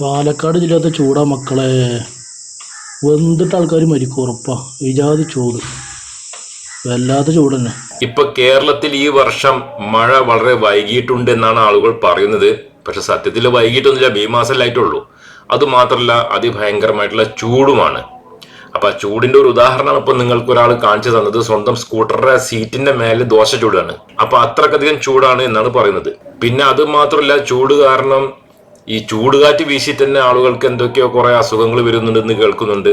പാലക്കാട് ജില്ലത്തെ ചൂടാ മക്കളെ. വെന്തിട്ട് ആൾക്കാർ മരിക്കും ഉറപ്പാ. വിജാതി ചൂട്. വല്ലാത്ത ചൂട് തന്നെ ഇപ്പൊ കേരളത്തിൽ ഈ വർഷം മഴ വളരെ വൈകിട്ടുണ്ട് എന്നാണ് ആളുകൾ പറയുന്നത്. പക്ഷെ സത്യത്തിൽ വൈകിട്ടൊന്നുമില്ല മെയ് മാസമല്ലായിട്ടുള്ളൂ അത് മാത്രമല്ല അതിഭയങ്കരമായിട്ടുള്ള ചൂടുമാണ്. അപ്പൊ ആ ചൂടിന്റെ ഒരു ഉദാഹരണമാണ് ഇപ്പൊ നിങ്ങൾക്ക് ഒരാൾ കാണിച്ചു തന്നത്. സ്വന്തം സ്കൂട്ടറുടെ സീറ്റിന്റെ മേലെ ദോശ ചൂടാണ്. അപ്പൊ അത്രക്കധികം ചൂടാണ് എന്നാണ് പറയുന്നത്. പിന്നെ അത് മാത്രമല്ല ചൂട് കാരണം ഈ ചൂടുകാറ്റ് വീശി തന്നെ ആളുകൾക്ക് എന്തൊക്കെയോ കുറെ അസുഖങ്ങൾ വരുന്നുണ്ടെന്ന് കേൾക്കുന്നുണ്ട്.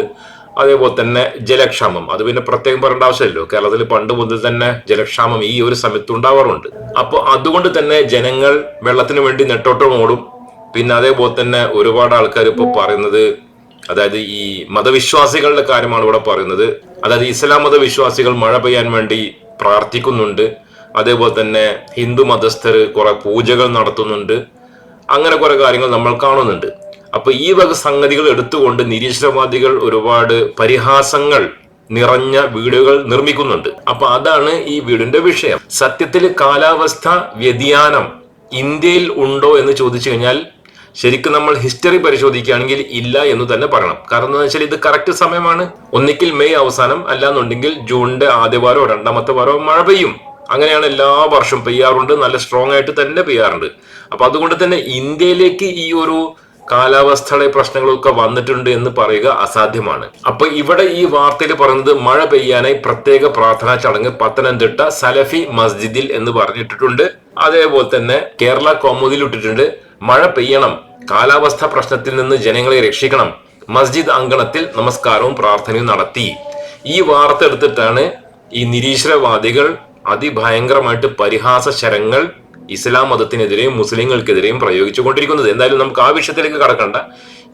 അതേപോലെ തന്നെ ജലക്ഷാമം. അത് പിന്നെ പ്രത്യേകം പറയേണ്ട ആവശ്യമില്ലല്ലോ. കേരളത്തിൽ പണ്ട് മുതൽ തന്നെ ജലക്ഷാമം ഈ ഒരു സമയത്ത് ഉണ്ടാവാറുണ്ട്. അപ്പോൾ അതുകൊണ്ട് തന്നെ ജനങ്ങൾ വെള്ളത്തിന് വേണ്ടി നെട്ടോട്ടം ഓടും. പിന്നെ അതേപോലെ തന്നെ ഒരുപാട് ആൾക്കാർ ഇപ്പോൾ പറയുന്നത് അതായത് ഈ മതവിശ്വാസികളുടെ കാര്യമാണ് ഇവിടെ പറയുന്നത്. അതായത് ഇസ്ലാം മതവിശ്വാസികൾ മഴ പെയ്യാൻ വേണ്ടി പ്രാർത്ഥിക്കുന്നുണ്ട്. അതേപോലെ തന്നെ ഹിന്ദു മതസ്ഥർ കുറെ പൂജകൾ നടത്തുന്നുണ്ട്. അങ്ങനെ കുറെ കാര്യങ്ങൾ നമ്മൾ കാണുന്നുണ്ട്. അപ്പൊ ഈ വക സംഗതികൾ എടുത്തുകൊണ്ട് നിരീശ്വരവാദികൾ ഒരുപാട് പരിഹാസങ്ങൾ നിറഞ്ഞ വീടുകൾ നിർമ്മിക്കുന്നുണ്ട്. അപ്പൊ അതാണ് ഈ വീടിന്റെ വിഷയം. സത്യത്തിൽ കാലാവസ്ഥ വ്യതിയാനം ഇന്ത്യയിൽ ഉണ്ടോ എന്ന് ചോദിച്ചു കഴിഞ്ഞാൽ ശരിക്കും നമ്മൾ ഹിസ്റ്ററി പരിശോധിക്കുകയാണെങ്കിൽ ഇല്ല എന്ന് തന്നെ പറയണം. കാരണം എന്താ വെച്ചാൽ ഇത് കറക്റ്റ് സമയമാണ്. ഒന്നിക്കിൽ മെയ് അവസാനം അല്ലാന്നുണ്ടെങ്കിൽ ജൂണിന്റെ ആദ്യ വാരോ രണ്ടാമത്തെ വാരോ മഴ പെയ്യും. അങ്ങനെയാണ് എല്ലാ വർഷവും പെയ്യാറുണ്ട് നല്ല സ്ട്രോങ് ആയിട്ട് തന്നെ പെയ്യാറുണ്ട് അപ്പൊ അതുകൊണ്ട് തന്നെ ഇന്ത്യയിലേക്ക് ഈ ഒരു കാലാവസ്ഥയുടെ പ്രശ്നങ്ങളൊക്കെ വന്നിട്ടുണ്ട് എന്ന് പറയുക അസാധ്യമാണ്. അപ്പൊ ഇവിടെ ഈ വാർത്തയിൽ പറയുന്നത് മഴ പെയ്യാനായി പ്രത്യേക പ്രാർത്ഥനാ ചടങ്ങ് പത്തനംതിട്ട സലഫി മസ്ജിദിൽ എന്ന് പറഞ്ഞിട്ടിട്ടുണ്ട്. അതേപോലെ തന്നെ കേരള കോമുദിൽ ഇട്ടിട്ടുണ്ട്. മഴ പെയ്യണം. കാലാവസ്ഥ പ്രശ്നത്തിൽ നിന്ന് ജനങ്ങളെ രക്ഷിക്കണം. മസ്ജിദ് അങ്കണത്തിൽ നമസ്കാരവും പ്രാർത്ഥനയും നടത്തി. ഈ വാർത്ത എടുത്തിട്ടാണ് ഈ നിരീശ്വരവാദികൾ അതിഭയങ്കരമായിട്ട് പരിഹാസ ശരങ്ങൾ ഇസ്ലാം മതത്തിനെതിരെയും മുസ്ലിങ്ങൾക്കെതിരെയും പ്രയോഗിച്ചുകൊണ്ടിരിക്കുന്നത്. എന്തായാലും നമുക്ക് ആ വിഷയത്തിലേക്ക് കടക്കണ്ട.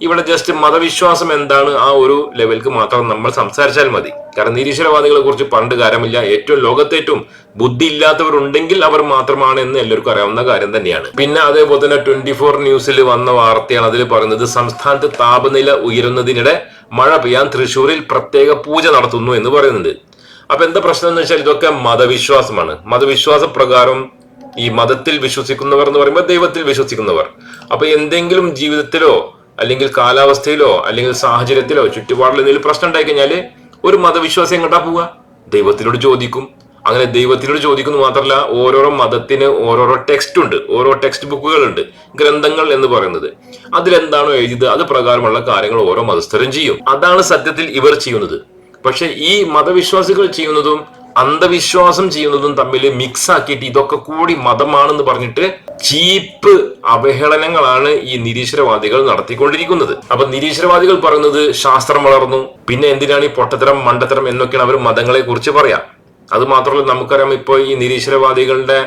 ഇവിടെ ജസ്റ്റ് മതവിശ്വാസം എന്താണ് ആ ഒരു ലെവൽക്ക് മാത്രം നമ്മൾ സംസാരിച്ചാൽ മതി. കാരണം നിരീശ്വരവാദികളെ കുറിച്ച് പണ്ട് കാര്യമില്ല. ഏറ്റവും ലോകത്തേറ്റവും ബുദ്ധി ഇല്ലാത്തവരുണ്ടെങ്കിൽ അവർ മാത്രമാണ് എന്ന് എല്ലാവർക്കും അറിയാവുന്ന കാര്യം തന്നെയാണ്. പിന്നെ അതേപോലെ തന്നെ ട്വന്റി ഫോർ ന്യൂസിൽ വന്ന വാർത്തയാണ് അതിൽ പറയുന്നത് സംസ്ഥാനത്ത് താപനില ഉയരുന്നതിനിടെ മഴ പെയ്യാൻ തൃശ്ശൂരിൽ പ്രത്യേക പൂജ നടത്തുന്നു എന്ന് പറയുന്നുണ്ട്. അപ്പൊ എന്താ പ്രശ്നം എന്ന് വെച്ചാൽ ഇതൊക്കെ മതവിശ്വാസമാണ്. മതവിശ്വാസ പ്രകാരം ഈ മതത്തിൽ വിശ്വസിക്കുന്നവർ എന്ന് പറയുമ്പോൾ ദൈവത്തിൽ വിശ്വസിക്കുന്നവർ. അപ്പൊ എന്തെങ്കിലും ജീവിതത്തിലോ അല്ലെങ്കിൽ കാലാവസ്ഥയിലോ അല്ലെങ്കിൽ സാഹചര്യത്തിലോ ചുറ്റുപാടിലോ എന്തെങ്കിലും പ്രശ്നം ഉണ്ടായി കഴിഞ്ഞാൽ ഒരു മതവിശ്വാസം എങ്ങോട്ടാ പോവുക? ദൈവത്തിനോട് ചോദിക്കും. അങ്ങനെ ദൈവത്തിനോട് ചോദിക്കുന്നു മാത്രമല്ല ഓരോരോ മതത്തിന് ഓരോരോ ടെക്സ്റ്റ് ഉണ്ട്. ഓരോ ടെക്സ്റ്റ് ബുക്കുകൾ ഉണ്ട്. ഗ്രന്ഥങ്ങൾ എന്ന് പറയുന്നത്. അതിലെന്താണോ എഴുതിയത് അത് പ്രകാരമുള്ള കാര്യങ്ങൾ ഓരോ മതസ്ഥരും ചെയ്യും. അതാണ് സത്യത്തിൽ ഇവർ ചെയ്യുന്നത്. പക്ഷെ ഈ മതവിശ്വാസികൾ ചെയ്യുന്നതും അന്ധവിശ്വാസം ചെയ്യുന്നതും തമ്മിൽ മിക്സ് ആക്കിയിട്ട് ഇതൊക്കെ കൂടി മതമാണെന്ന് പറഞ്ഞിട്ട് ചീപ്പ് അവഹേളനങ്ങളാണ് ഈ നിരീശ്വരവാദികൾ നടത്തിക്കൊണ്ടിരിക്കുന്നത്. അപ്പൊ നിരീശ്വരവാദികൾ പറയുന്നത് ശാസ്ത്രം വളർന്നു പിന്നെ എന്തിനാണ് ഈ പൊട്ടത്തരം മണ്ടത്തരം എന്നൊക്കെയാണ് അവർ മതങ്ങളെ കുറിച്ച് പറയാം. അത് മാത്രമല്ല നമുക്കറിയാം ഇപ്പോൾ ഈ നിരീശ്വരവാദികളുടെ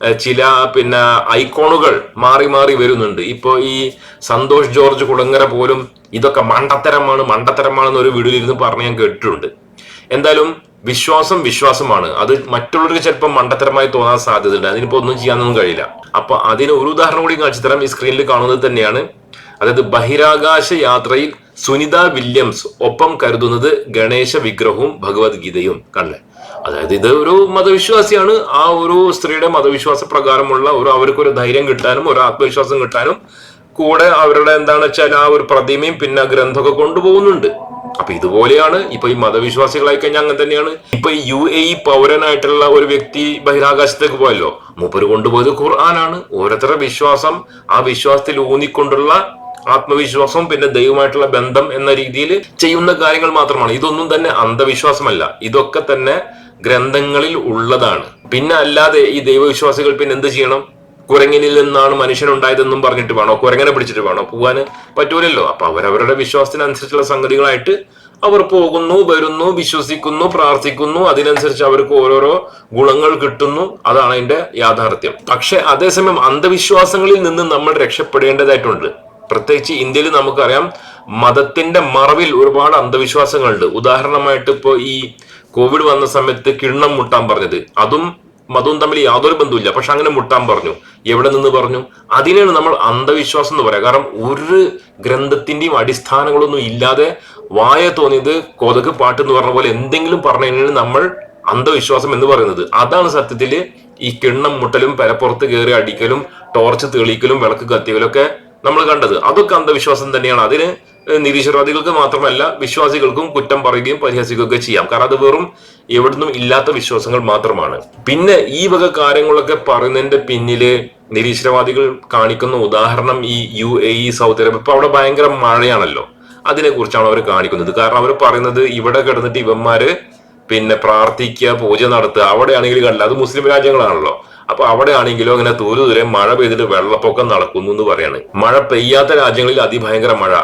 ചില പിന്നെ ഐക്കോണുകൾ മാറി മാറി വരുന്നുണ്ട്. ഇപ്പൊ ഈ സന്തോഷ് ജോർജ് കുളങ്ങര പോലും ഇതൊക്കെ മണ്ടത്തരമാണ് മണ്ടത്തരമാണെന്ന് ഒരു വീടിൽ ഇരുന്ന് പറഞ്ഞ് ഞാൻ കേട്ടിട്ടുണ്ട്. എന്തായാലും വിശ്വാസം വിശ്വാസമാണ്. അത് മറ്റുള്ളവർക്ക് ചിലപ്പോൾ മണ്ടത്തരമായി തോന്നാൻ സാധ്യതയുണ്ട്. അതിനിപ്പോ ഒന്നും ചെയ്യാനൊന്നും കഴിയില്ല. അപ്പൊ അതിന് ഒരു ഉദാഹരണം കൂടി കാണിച്ചുതരാം ഈ സ്ക്രീനിൽ കാണുന്നത് തന്നെയാണ്. അതായത് ബഹിരാകാശ യാത്രയിൽ സുനിത വില്യംസ് ഒപ്പം കരുതുന്നത് ഗണേശ വിഗ്രഹവും ഭഗവത്ഗീതയും. കണ്ടേ അതായത് ഇത് ഒരു മതവിശ്വാസിയാണ്. ആ ഒരു സ്ത്രീയുടെ മതവിശ്വാസ പ്രകാരമുള്ള ഒരു അവർക്കൊരു ധൈര്യം കിട്ടാനും ഒരു ആത്മവിശ്വാസം കിട്ടാനും കൂടെ അവരുടെ എന്താണ് വെച്ചാൽ ആ ഒരു പ്രതിമയും പിന്നെ ഗ്രന്ഥമൊക്കെ കൊണ്ടുപോകുന്നുണ്ട്. അപ്പൊ ഇതുപോലെയാണ് ഇപ്പൊ ഈ മതവിശ്വാസികളായി കഴിഞ്ഞാൽ അങ്ങനെ തന്നെയാണ്. ഇപ്പൊ യു എ ഇ പൗരനായിട്ടുള്ള ഒരു വ്യക്തി ബഹിരാകാശത്തേക്ക് പോയല്ലോ. മൂപ്പര് കൊണ്ടുപോയത് ഖുർആനാണ്. ഓരോരുത്തരുടെ വിശ്വാസം ആ വിശ്വാസത്തിൽ ഊന്നിക്കൊണ്ടുള്ള ആത്മവിശ്വാസം പിന്നെ ദൈവമായിട്ടുള്ള ബന്ധം എന്ന രീതിയിൽ ചെയ്യുന്ന കാര്യങ്ങൾ മാത്രമാണ്. ഇതൊന്നും തന്നെ അന്ധവിശ്വാസമല്ല. ഇതൊക്കെ തന്നെ ഗ്രന്ഥങ്ങളിൽ ഉള്ളതാണ്. പിന്നെ അല്ലാതെ ഈ ദൈവവിശ്വാസികൾ പിന്നെ എന്ത് ചെയ്യണം? കുരങ്ങനിൽ നിന്നാണ് മനുഷ്യൻ ഉണ്ടായതെന്നും പറഞ്ഞിട്ട് വേണോ? കുരങ്ങനെ പിടിച്ചിട്ട് വേണോ പോകാൻ പറ്റൂലല്ലോ. അപ്പൊ അവരവരുടെ വിശ്വാസത്തിനനുസരിച്ചുള്ള സംഗതികളായിട്ട് അവർ പോകുന്നു വരുന്നു വിശ്വസിക്കുന്നു പ്രാർത്ഥിക്കുന്നു. അതിനനുസരിച്ച് അവർക്ക് ഓരോരോ ഗുണങ്ങൾ കിട്ടുന്നു. അതാണ് അതിന്റെ യാഥാർത്ഥ്യം. പക്ഷെ അതേസമയം അന്ധവിശ്വാസങ്ങളിൽ നിന്ന് നമ്മൾ രക്ഷപ്പെടേണ്ടതായിട്ടുണ്ട്. പ്രത്യേകിച്ച് ഇന്ത്യയിൽ നമുക്കറിയാം മതത്തിന്റെ മറവിൽ ഒരുപാട് അന്ധവിശ്വാസങ്ങളുണ്ട്. ഉദാഹരണമായിട്ട് ഇപ്പോ ഈ കോവിഡ് വന്ന സമയത്ത് കിണ്ണം മുട്ടാൻ പറഞ്ഞത്. അതും മതവും തമ്മിൽ യാതൊരു ബന്ധവുമില്ല. പക്ഷെ അങ്ങനെ മുട്ടാൻ പറഞ്ഞു. എവിടെ നിന്ന് പറഞ്ഞു? അതിനാണ് നമ്മൾ അന്ധവിശ്വാസം എന്ന് പറയാം. കാരണം ഒരു ഗ്രന്ഥത്തിന്റെയും അടിസ്ഥാനങ്ങളൊന്നും ഇല്ലാതെ വായ തോന്നിയത് കൊതക് പാട്ട് എന്ന് പറഞ്ഞ പോലെ എന്തെങ്കിലും പറഞ്ഞതിനാണ് നമ്മൾ അന്ധവിശ്വാസം എന്ന് പറയുന്നത്. അതാണ് സത്യത്തിൽ ഈ കിണ്ണം മുട്ടലും പെരപ്പുറത്ത് കയറി അടിക്കലും ടോർച്ച് തെളിക്കലും വിളക്ക് കത്തിക്കലും ഒക്കെ നമ്മൾ കണ്ടത്. അതൊക്കെ അന്ധവിശ്വാസം തന്നെയാണ്. അതിന് നിരീശ്വരവാദികൾക്ക് മാത്രമല്ല വിശ്വാസികൾക്കും കുറ്റം പറയുകയും പരിഹസിക്കുകയൊക്കെ ചെയ്യാം. കാരണം അത് വെറും എവിടുന്നും ഇല്ലാത്ത വിശ്വാസങ്ങൾ മാത്രമാണ്. പിന്നെ ഈ വക കാര്യങ്ങളൊക്കെ പറയുന്നതിന്റെ പിന്നിൽ നിരീശ്വരവാദികൾ കാണിക്കുന്ന ഉദാഹരണം ഈ U A E Saudi Arabia ഇപ്പൊ അവിടെ ഭയങ്കര മഴയാണല്ലോ. അതിനെ കുറിച്ചാണ് അവർ കാണിക്കുന്നത്. കാരണം അവർ പറയുന്നത് ഇവിടെ കിടന്നിട്ട് ഇവന്മാര് പിന്നെ പ്രാർത്ഥിക്കുക പൂജ നടത്തുക. അവിടെയാണെങ്കിൽ കണ്ടില്ല. അത് മുസ്ലിം രാജ്യങ്ങളാണല്ലോ. അപ്പൊ അവിടെ ആണെങ്കിലോ ഇങ്ങനെ ദൂരെ ദൂരെ മഴ പെയ്തിട്ട് വെള്ളപ്പൊക്കം നടക്കുന്നു എന്ന് പറയാണ്. മഴ പെയ്യാത്ത രാജ്യങ്ങളിൽ അതിഭയങ്കര മഴ.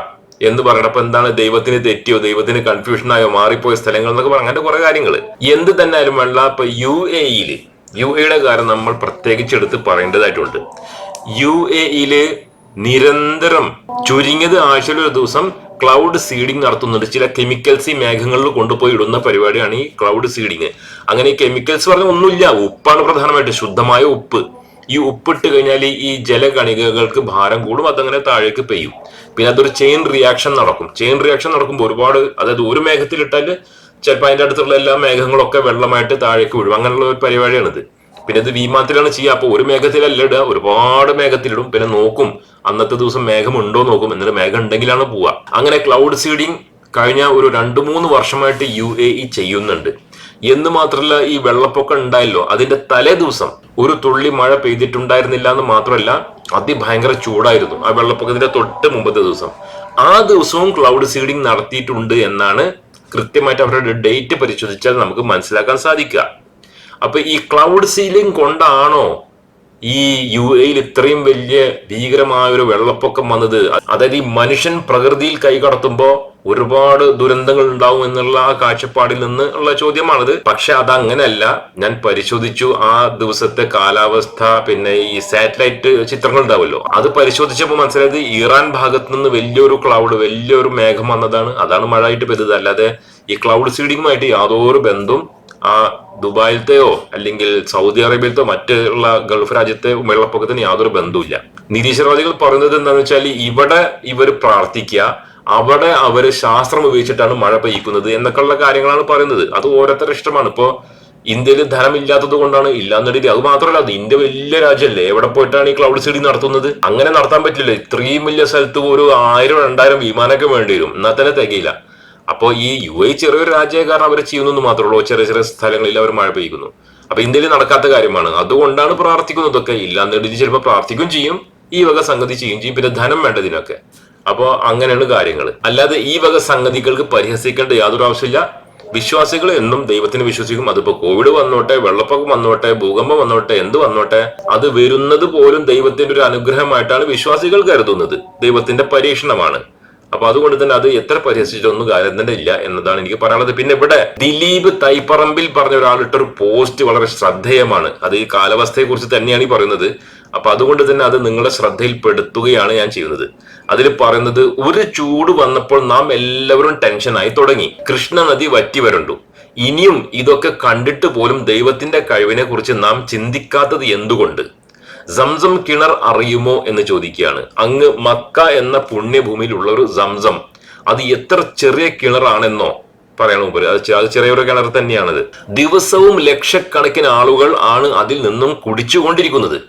എന്ന് പറയണം. അപ്പൊ എന്താണ് ദൈവത്തിന് തെറ്റിയോ ദൈവത്തിന് കൺഫ്യൂഷനായോ മാറിപ്പോയ സ്ഥലങ്ങൾ എന്നൊക്കെ പറഞ്ഞു അങ്ങനത്തെ കുറെ കാര്യങ്ങൾ എന്ത് തന്നെ ആയാലും വേണ്ട. ഇപ്പൊ യു എ ഇയിൽ യു എയുടെ കാര്യം നമ്മൾ പ്രത്യേകിച്ച് എടുത്ത് പറയേണ്ടതായിട്ടുണ്ട്. യു എ ഇയിൽ നിരന്തരം ചുരുങ്ങിയത് ആഴ്ചയിൽ ഒരു ദിവസം ക്ലൗഡ് സീഡിംഗ് നടത്തുന്നുണ്ട്. ചില കെമിക്കൽസ് ഈ മേഘങ്ങളിൽ കൊണ്ടുപോയി ഇടുന്ന പരിപാടിയാണ് ഈ ക്ലൗഡ് സീഡിങ് അങ്ങനെ ഈ കെമിക്കൽസ് പറഞ്ഞ ഒന്നുമില്ല. ഉപ്പാണ് പ്രധാനമായിട്ട്. ശുദ്ധമായ ഉപ്പ്. ഈ ഉപ്പിട്ട് കഴിഞ്ഞാൽ ഈ ജലകണികകൾക്ക് ഭാരം കൂടും. അതങ്ങനെ താഴേക്ക് പെയ്യും. പിന്നെ അതൊരു ചെയിൻ റിയാക്ഷൻ നടക്കും. ചെയിൻ റിയാക്ഷൻ നടക്കുമ്പോൾ ഒരുപാട് അതായത് ഒരു മേഘത്തിലിട്ടാൽ ചിലപ്പോൾ അതിന്റെ അടുത്തുള്ള എല്ലാ മേഘങ്ങളൊക്കെ വെള്ളമായിട്ട് താഴേക്ക് വീഴും. അങ്ങനെയുള്ള ഒരു പരിപാടിയാണിത്. പിന്നെ ഇത് വിമാനത്തിലാണ് ചെയ്യുക അപ്പോൾ ഒരു മേഘത്തിലല്ല ഇടുക ഒരുപാട് മേഘത്തിലിടും. പിന്നെ നോക്കും അന്നത്തെ ദിവസം മേഘം ഉണ്ടോ നോക്കും. എന്നിട്ട് മേഘം ഉണ്ടെങ്കിലാണ് പോവുക അങ്ങനെ ക്ലൗഡ് സീഡിങ് കഴിഞ്ഞ ഒരു രണ്ട് മൂന്ന് വർഷമായിട്ട് യു എ ഇ ചെയ്യുന്നുണ്ട്. എന്ന് മാത്രമല്ല ഈ വെള്ളപ്പൊക്കം ഉണ്ടായല്ലോ. അതിന്റെ തലേ ദിവസം ഒരു തുള്ളി മഴ പെയ്തിട്ടുണ്ടായിരുന്നില്ല എന്ന് മാത്രമല്ല അതിഭയങ്കര ചൂടായിരുന്നു. ആ വെള്ളപ്പൊക്കത്തിന്റെ തൊട്ട് മുമ്പത്തെ ദിവസം. ആ ദിവസവും ക്ലൗഡ് സീഡിംഗ് നടത്തിയിട്ടുണ്ട് എന്നാണ് കൃത്യമായിട്ട് അവരുടെ ഡേറ്റ് പരിശോധിച്ചാൽ നമുക്ക് മനസ്സിലാക്കാൻ സാധിക്കുക. അപ്പൊ ഈ ക്ലൗഡ് സീലിംഗ് കൊണ്ടാണോ ഈ യു എയിൽ ഇത്രയും വലിയ ഭീകരമായ ഒരു വെള്ളപ്പൊക്കം വന്നത്. അതായത് ഈ മനുഷ്യൻ പ്രകൃതിയിൽ കൈകടത്തുമ്പോ ഒരുപാട് ദുരന്തങ്ങൾ ഉണ്ടാവും എന്നുള്ള ആ കാഴ്ചപ്പാടിൽ നിന്ന് ഉള്ള ചോദ്യമാണത്. പക്ഷെ അതങ്ങനെയല്ല ഞാൻ പരിശോധിച്ചു. ആ ദിവസത്തെ കാലാവസ്ഥ പിന്നെ ഈ സാറ്റലൈറ്റ് ചിത്രങ്ങൾ ഉണ്ടാവുമല്ലോ. അത് പരിശോധിച്ചപ്പോൾ മനസ്സിലായത് ഇറാൻ ഭാഗത്ത് നിന്ന് വലിയൊരു ക്ലൗഡ് വലിയൊരു മേഘം വന്നതാണ്. അതാണ് മഴയായിട്ട് പെയ്തത്. അല്ലാതെ ഈ ക്ലൗഡ് സീഡിങ്ങുമായിട്ട് യാതൊരു ബന്ധവും ആ ദുബായിലത്തെയോ അല്ലെങ്കിൽ സൗദി അറേബ്യയിലത്തോ മറ്റുള്ള ഗൾഫ് രാജ്യത്തെ വെള്ളപ്പൊക്കത്തിന് യാതൊരു ബന്ധവുമില്ല. നിരീശ്വരവാദികൾ പറയുന്നത് എന്താണെന്ന് വെച്ചാൽ ഇവിടെ ഇവർ പ്രാർത്ഥിക്കുക അവിടെ അവർ ശാസ്ത്രം ഉപയോഗിച്ചിട്ടാണ് മഴ പെയ്യിക്കുന്നത് എന്നൊക്കെയുള്ള കാര്യങ്ങളാണ് പറയുന്നത്. അത് ഓരോരുത്തരുടെ ഇഷ്ടമാണ്. ഇപ്പോ ഇന്ത്യയിൽ ധനമില്ലാത്തത് കൊണ്ടാണ് ഇല്ലാന്നിട്ട് അത് മാത്രമല്ല അത് ഇന്ത്യ വലിയ രാജ്യമല്ലേ? എവിടെ പോയിട്ടാണ് ഈ ക്ലൗഡ് സീഡിംഗ് നടത്തുന്നത്? അങ്ങനെ നടത്താൻ പറ്റില്ല ഇത്രയും വലിയ സ്ഥലത്ത് ഒരു ആയിരം രണ്ടായിരം വിമാനമൊക്കെ വേണ്ടി വരും. എന്നാൽ തന്നെ തികയില്ല. അപ്പോൾ ഈ യു എ ചെറിയൊരു രാജ്യമായ കാരണം അവർ ചെയ്യുന്നു മാത്രമേ ഉള്ളൂ. ചെറിയ ചെറിയ സ്ഥലങ്ങളിൽ അവർ മഴ പെയ്യുന്നു. അപ്പൊ ഇന്ത്യയിൽ നടക്കാത്ത കാര്യമാണ്. അതുകൊണ്ടാണ് പ്രാർത്ഥിക്കുന്നതൊക്കെ ഇല്ലാന്നിട്ട് ചിലപ്പോൾ പ്രാർത്ഥിക്കും ചെയ്യും. ഈ വക സംഗതി ചെയ്യും ചെയ്യും. പിന്നെ ധനം വേണ്ടതിനൊക്കെ അപ്പോൾ അങ്ങനെയാണ് കാര്യങ്ങൾ അല്ലാതെ ഈ വക സംഗതികൾക്ക് പരിഹസിക്കേണ്ട യാതൊരു ആവശ്യമില്ല. വിശ്വാസികൾ എന്നും ദൈവത്തിന് വിശ്വസിക്കും. അതിപ്പോ കോവിഡ് വന്നോട്ടെ വെള്ളപ്പൊക്കം വന്നോട്ടെ ഭൂകമ്പം വന്നോട്ടെ എന്ത് വന്നോട്ടെ അത് വരുന്നത് പോലും ദൈവത്തിന്റെ ഒരു അനുഗ്രഹമായിട്ടാണ് വിശ്വാസികൾ കരുതുന്നത്. ദൈവത്തിന്റെ പരീക്ഷണമാണ്. അപ്പൊ അതുകൊണ്ട് തന്നെ അത് എത്ര പരിഹസിച്ചൊന്നും കാര്യം തന്നെ ഇല്ല എന്നതാണ് എനിക്ക് പറയാനുള്ളത്. പിന്നെ ഇവിടെ ദിലീപ് തൈപ്പറമ്പിൽ പറഞ്ഞ ഒരാളിട്ടൊരു പോസ്റ്റ് വളരെ ശ്രദ്ധേയമാണ്. അത് ഈ കാലാവസ്ഥയെ കുറിച്ച് തന്നെയാണ് ഈ പറയുന്നത്. അപ്പൊ അതുകൊണ്ട് തന്നെ അത് നിങ്ങളുടെ ശ്രദ്ധയിൽപ്പെടുത്തുകയാണ് ഞാൻ ചെയ്യുന്നത്. അതിൽ പറയുന്നത് ഒരു ചൂട് വന്നപ്പോൾ നാം എല്ലാവരും ടെൻഷനായി തുടങ്ങി. കൃഷ്ണ നദി വറ്റി വരണ്ടു. ഇനിയും ഇതൊക്കെ കണ്ടിട്ട് പോലും ദൈവത്തിന്റെ കഴിവിനെ കുറിച്ച് നാം ചിന്തിക്കാത്തത് എന്തുകൊണ്ട്? സംസം കിണർ അറിയുമോ എന്ന് ചോദിക്കുകയാണ്. അങ്ങ് മക്ക എന്ന പുണ്യഭൂമിയിലുള്ള ഒരു സംസം. അത് എത്ര ചെറിയ കിണറാണെന്നോ പറയണ മുമ്പ് അത് അത് ചെറിയൊരു കിണർ തന്നെയാണത്. ദിവസവും ലക്ഷക്കണക്കിന് ആളുകൾ ആണ് അതിൽ നിന്നും കുടിച്ചുകൊണ്ടിരിക്കുന്നത്.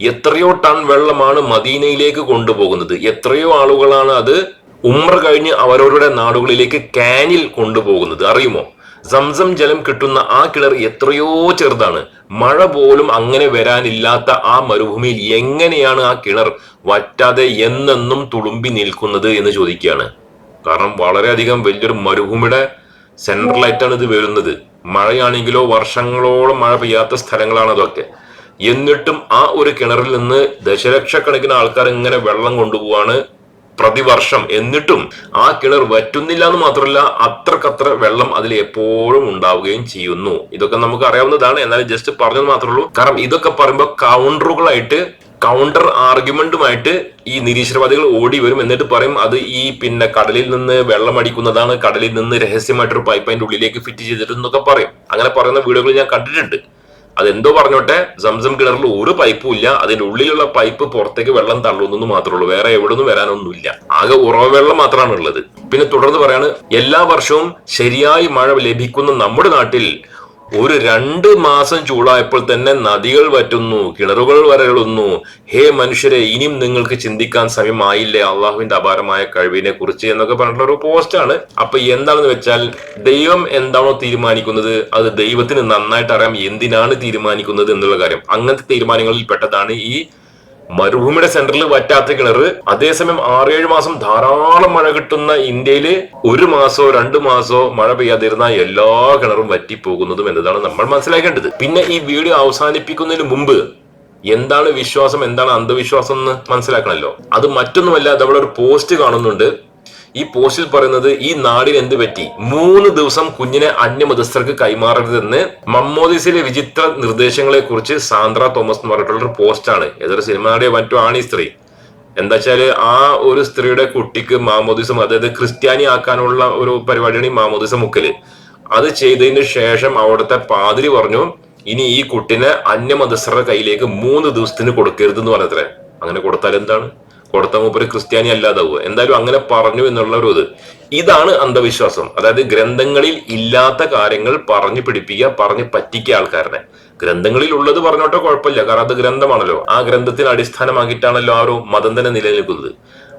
എത്രയോ ടൺ വെള്ളമാണ് മദീനയിലേക്ക് കൊണ്ടുപോകുന്നത്. എത്രയോ ആളുകളാണ് അത് ഉമ്ര കഴിഞ്ഞ് അവരവരുടെ നാടുകളിലേക്ക് കാനിൽ കൊണ്ടുപോകുന്നത്. അറിയുമോ? സംസം ജലം കിട്ടുന്ന ആ കിണർ എത്രയോ ചെറുതാണ്. മഴ പോലും അങ്ങനെ വരാനില്ലാത്ത ആ മരുഭൂമിയിൽ എങ്ങനെയാണ് ആ കിണർ വറ്റാതെ എന്നെന്നും തുളുമ്പി നിൽക്കുന്നത് എന്ന് ചോദിക്കുകയാണ്. കാരണം വളരെയധികം വലിയൊരു മരുഭൂമിയുടെ സെൻട്രലായിട്ടാണ് ഇത് വരുന്നത്. മഴയാണെങ്കിലോ വർഷങ്ങളോളം മഴ പെയ്യാത്ത സ്ഥലങ്ങളാണ് അതൊക്കെ. എന്നിട്ടും ആ ഒരു കിണറിൽ നിന്ന് ദശലക്ഷക്കണക്കിന് ആൾക്കാർ ഇങ്ങനെ വെള്ളം കൊണ്ടുപോവാണ് പ്രതിവർഷം എന്നിട്ടും ആ കിണർ വറ്റുന്നില്ല എന്ന് മാത്രമല്ല അത്രക്കത്ര വെള്ളം അതിൽ എപ്പോഴും ഉണ്ടാവുകയും ചെയ്യുന്നു. ഇതൊക്കെ നമുക്ക് അറിയാവുന്നതാണ് എന്നാലും ജസ്റ്റ് പറഞ്ഞത് മാത്രമേ ഉള്ളൂ. കാരണം ഇതൊക്കെ പറയുമ്പോൾ കൗണ്ടറുകളായിട്ട് കൗണ്ടർ ആർഗ്യുമെന്റുമായിട്ട് ഈ നിരീശ്വരവാദികൾ ഓടി വരും എന്നിട്ട് പറയും അത് ഈ പിന്നെ കടലിൽ നിന്ന് വെള്ളം അടിക്കുന്നതാണ്. കടലിൽ നിന്ന് രഹസ്യമായിട്ടൊരു പൈപ്പ് അതിന്റെ ഉള്ളിലേക്ക് ഫിറ്റ് ചെയ്തിട്ടുണ്ടെന്നൊക്കെ പറയും. അങ്ങനെ പറയുന്ന വീഡിയോകൾ ഞാൻ കണ്ടിട്ടുണ്ട്. അതെന്തോ പറഞ്ഞോട്ടെ? സംസം കിണറിൽ ഒരു പൈപ്പും ഇല്ല. അതിന്റെ ഉള്ളിലുള്ള പൈപ്പ് പുറത്തേക്ക് വെള്ളം തള്ളുന്നു മാത്രമേ ഉള്ളൂ. വേറെ എവിടെ നിന്നും വരാനൊന്നുമില്ല. ആകെ ഉറവ വെള്ളം മാത്രമാണ് ഉള്ളത് പിന്നെ തുടർന്ന് പറയാണ് എല്ലാ വർഷവും ശരിയായി മഴ ലഭിക്കുന്ന നമ്മുടെ നാട്ടിൽ ഒരു രണ്ട് മാസം ചൂടായപ്പോൾ തന്നെ നദികൾ വറ്റുന്നു കിണറുകൾ വരളുന്നു. ഹേ മനുഷ്യരെ ഇനിയും നിങ്ങൾക്ക് ചിന്തിക്കാൻ സമയമായില്ലേ? അള്ളാഹുവിന്റെ അപാരമായ കഴിവിനെ കുറിച്ച് എന്നൊക്കെ പറഞ്ഞിട്ടുള്ള ഒരു പോസ്റ്റാണ് അപ്പൊ എന്താണെന്ന് വെച്ചാൽ ദൈവം എന്താണോ തീരുമാനിക്കുന്നത് അത് ദൈവത്തിന് നന്നായിട്ട് അറിയാം എന്തിനാണ് തീരുമാനിക്കുന്നത് എന്നുള്ള കാര്യം. അങ്ങനത്തെ തീരുമാനങ്ങളിൽ പെട്ടതാണ് ഈ മരുഭൂമിയുടെ സെന്ററിൽ വറ്റാത്ത കിണർ. അതേസമയം ആറേഴ് മാസം ധാരാളം മഴ കിട്ടുന്ന ഇന്ത്യയിൽ ഒരു മാസോ രണ്ടു മാസോ മഴ പെയ്യാതിരുന്ന എല്ലാ കിണറും വറ്റിപ്പോകുന്നതും എന്നതാണ് നമ്മൾ മനസ്സിലാക്കേണ്ടത്. പിന്നെ ഈ വീഡിയോ അവസാനിപ്പിക്കുന്നതിന് മുമ്പ് എന്താണ് വിശ്വാസം എന്താണ് അന്ധവിശ്വാസം എന്ന് മനസ്സിലാക്കണമല്ലോ അത് മറ്റൊന്നുമല്ല നമ്മളൊരു ഒരു പോസ്റ്റ് കാണുന്നുണ്ട്. ഈ പോസ്റ്റിൽ പറയുന്നത് ഈ നാടിന് എന്ത് പറ്റി? മൂന്ന് ദിവസം കുഞ്ഞിനെ അന്യമതസ്ഥർക്ക് കൈമാറരുതെന്ന് മമ്മോദിസിലെ വിചിത്ര നിർദ്ദേശങ്ങളെ കുറിച്ച് സാന്ദ്ര തോമസ് എന്ന് പറഞ്ഞിട്ടുള്ള ഒരു പോസ്റ്റാണ് ഏതൊരു സിനിമ നടിയോ മറ്റോ ആണ് ഈ സ്ത്രീ. എന്താ വെച്ചാൽ ആ ഒരു സ്ത്രീയുടെ കുട്ടിക്ക് മാമോദിസം അതായത് ക്രിസ്ത്യാനി ആക്കാനുള്ള ഒരു പരിപാടിയാണ് ഈ മാമോദിസം മുക്കൽ. അത് ചെയ്തതിന് ശേഷം അവിടുത്തെ പാതിരി പറഞ്ഞു ഇനി ഈ കുട്ടിനെ അന്യമതസ്ഥരുടെ കയ്യിലേക്ക് മൂന്ന് ദിവസത്തിന് കൊടുക്കരുത് എന്ന് പറഞ്ഞത്രേ. അങ്ങനെ കൊടുത്താൽ എന്താണ്? കൊടുത്ത മൂപ്പര് ക്രിസ്ത്യാനി അല്ലാതാവുക. എന്തായാലും അങ്ങനെ പറഞ്ഞു എന്നുള്ള ഒരു ഇത്. ഇതാണ് അന്ധവിശ്വാസം. അതായത് ഗ്രന്ഥങ്ങളിൽ ഇല്ലാത്ത കാര്യങ്ങൾ പറഞ്ഞു പിടിപ്പിക്കുക പറഞ്ഞു പറ്റിക്കുക ആൾക്കാരനെ. ഗ്രന്ഥങ്ങളിൽ ഉള്ളത് പറഞ്ഞോട്ടെ കുഴപ്പമില്ല. കാരണം അത് ഗ്രന്ഥമാണല്ലോ. ആ ഗ്രന്ഥത്തിന് അടിസ്ഥാനമാക്കിയിട്ടാണല്ലോ ആ ഒരു മതം തന്നെ നിലനിൽക്കുന്നത്.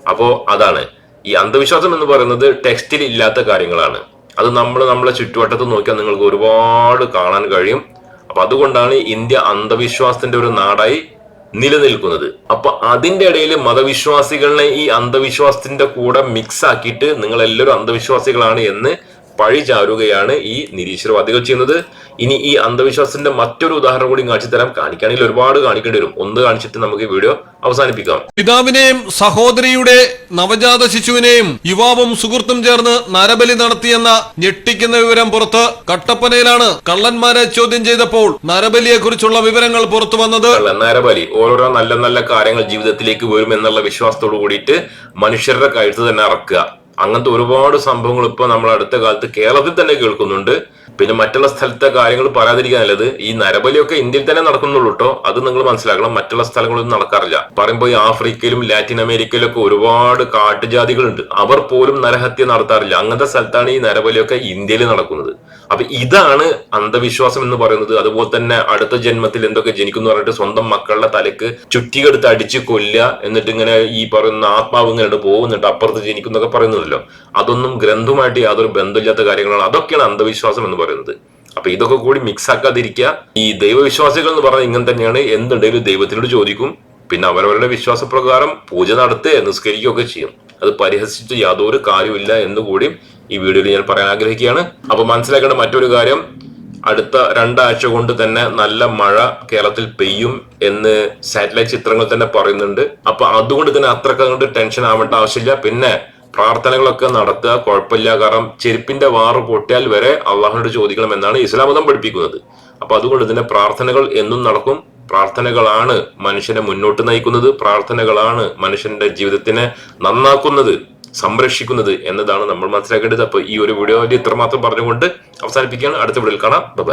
അപ്പോ അതാണ്. ഈ അന്ധവിശ്വാസം എന്ന് പറയുന്നത് ടെക്സ്റ്റിൽ ഇല്ലാത്ത കാര്യങ്ങളാണ്. അത് നമ്മൾ നമ്മളെ ചുറ്റുവട്ടത്ത് നോക്കിയാൽ നിങ്ങൾക്ക് ഒരുപാട് കാണാൻ കഴിയും. അപ്പൊ അതുകൊണ്ടാണ് ഇന്ത്യ അന്ധവിശ്വാസത്തിന്റെ ഒരു നാടായി നിലനിൽക്കുന്നത്. അപ്പൊ അതിന്റെ ഇടയിൽ മതവിശ്വാസികളെ ഈ അന്ധവിശ്വാസത്തിന്റെ കൂടെ മിക്സ് ആക്കിയിട്ട് നിങ്ങൾ എല്ലാവരും അന്ധവിശ്വാസികളാണ് എന്ന് പഴി ചാരുകയാണ് ഈ നിരീശ്വരവാദികൾ ചെയ്യുന്നത് ഇനി ഈ അന്ധവിശ്വാസത്തിന്റെ മറ്റൊരു ഉദാഹരണം കൂടി കാണിച്ചു തരാം. കാണിക്കുകയാണെങ്കിൽ ഒരുപാട് കാണിക്കേണ്ടി വരും. ഒന്ന് കാണിച്ചിട്ട് നമുക്ക് ഈ വീഡിയോ അവസാനിപ്പിക്കാം. പിതാവിനെയും സഹോദരിയുടെ നവജാത ശിശുവിനെയും യുവാവും സുഹൃത്തും ചേർന്ന് നരബലി നടത്തിയെന്ന ഞെട്ടിക്കുന്ന വിവരം പുറത്ത് കട്ടപ്പനയിലാണ് കള്ളന്മാരെ ചോദ്യം ചെയ്തപ്പോൾ നരബലിയെ കുറിച്ചുള്ള വിവരങ്ങൾ പുറത്തു വന്നത്. നരബലി ഓരോരോ നല്ല നല്ല കാര്യങ്ങൾ ജീവിതത്തിലേക്ക് വരും എന്നുള്ള വിശ്വാസത്തോടു കൂടിയിട്ട് മനുഷ്യരുടെ കഴുത്ത് തന്നെ ഇറക്കുക അങ്ങനത്തെ ഒരുപാട് സംഭവങ്ങൾ ഇപ്പൊ നമ്മൾ അടുത്ത കാലത്ത് കേരളത്തിൽ തന്നെ കേൾക്കുന്നുണ്ട്. പിന്നെ മറ്റുള്ള സ്ഥലത്തെ കാര്യങ്ങൾ പറയാതിരിക്കാൻ നല്ലത് ഈ നരബലിയൊക്കെ ഇന്ത്യയിൽ തന്നെ നടക്കുന്നുള്ളൂ കേട്ടോ അത് നിങ്ങൾ മനസ്സിലാക്കണം. മറ്റുള്ള സ്ഥലങ്ങളൊന്നും നടക്കാറില്ല. പറയുമ്പോൾ ഈ ആഫ്രിക്കയിലും ലാറ്റിൻ അമേരിക്കയിലും ഒക്കെ ഒരുപാട് കാട്ടുജാതികളുണ്ട്. അവർ പോലും നരഹത്യ നടത്താറില്ല. അങ്ങനത്തെ സ്ഥലത്താണ് ഈ നരബലിയൊക്കെ ഇന്ത്യയിൽ നടക്കുന്നത്. അപ്പൊ ഇതാണ് അന്ധവിശ്വാസം എന്ന് പറയുന്നത്. അതുപോലെ തന്നെ അടുത്ത ജന്മത്തിൽ എന്തൊക്കെ ജനിക്കുന്നു പറഞ്ഞിട്ട് സ്വന്തം മക്കളുടെ തലക്ക് ചുറ്റികെടുത്ത് അടിച്ച് കൊല്ലുക എന്നിട്ട് ഇങ്ങനെ ഈ പറയുന്ന ആത്മാവ് ഇങ്ങനെ പോകുന്നുണ്ട് അപ്പുറത്ത് ജനിക്കുന്നൊക്കെ പറയുന്നതല്ലോ അതൊന്നും ഗ്രന്ഥമായിട്ട് യാതൊരു ബന്ധമില്ലാത്ത കാര്യങ്ങളാണ്. അതൊക്കെയാണ് അന്ധവിശ്വാസം എന്ന് പറയുന്നത്. അപ്പൊ ഇതൊക്കെ കൂടി മിക്സ് ആക്കാതിരിക്കുക. ഈ ദൈവവിശ്വാസികൾ എന്ന് പറഞ്ഞാൽ ഇങ്ങനെ തന്നെയാണ്. എന്തുണ്ടെങ്കിലും ദൈവത്തിനോട് ചോദിക്കും. പിന്നെ അവരവരുടെ വിശ്വാസപ്രകാരം പൂജ നടത്തുക നിസ്കരിക്കുകയൊക്കെ ചെയ്യും. അത് പരിഹസിച്ച് യാതൊരു കാര്യമില്ല എന്നുകൂടി ഈ വീഡിയോയിൽ ഞാൻ പറയാൻ ആഗ്രഹിക്കുകയാണ്. അപ്പൊ മനസ്സിലാക്കേണ്ട മറ്റൊരു കാര്യം അടുത്ത രണ്ടാഴ്ച കൊണ്ട് തന്നെ നല്ല മഴ കേരളത്തിൽ പെയ്യും എന്ന് സാറ്റലൈറ്റ് ചിത്രങ്ങൾ തന്നെ പറയുന്നുണ്ട്. അപ്പൊ അതുകൊണ്ട് തന്നെ അത്രയ്ക്ക് അങ്ങോട്ട് ടെൻഷൻ ആവേണ്ട ആവശ്യമില്ല. പിന്നെ പ്രാർത്ഥനകളൊക്കെ നടത്തുക കുഴപ്പമില്ല. കാരണം ചെരുപ്പിന്റെ വാറ് പൊട്ടിയാൽ വരെ അള്ളാഹുനോട് ചോദിക്കണം എന്നാണ് ഇസ്ലാം മതം പഠിപ്പിക്കുന്നത്. അപ്പൊ അതുകൊണ്ട് തന്നെ പ്രാർത്ഥനകൾ എന്നും നടക്കും. പ്രാർത്ഥനകളാണ് മനുഷ്യനെ മുന്നോട്ട് നയിക്കുന്നത്. പ്രാർത്ഥനകളാണ് മനുഷ്യന്റെ ജീവിതത്തിനെ നന്നാക്കുന്നത്. സംരക്ഷിക്കുന്നത് എന്നതാണ് നമ്മൾ മനസ്സിലാക്കേണ്ടത്. അപ്പൊ ഈ ഒരു വീഡിയോ ഇത്രമാത്രം പറഞ്ഞുകൊണ്ട് അവസാനിപ്പിക്കുകയാണ്. അടുത്ത വീഡിയോയിൽ കാണാം. ബൈ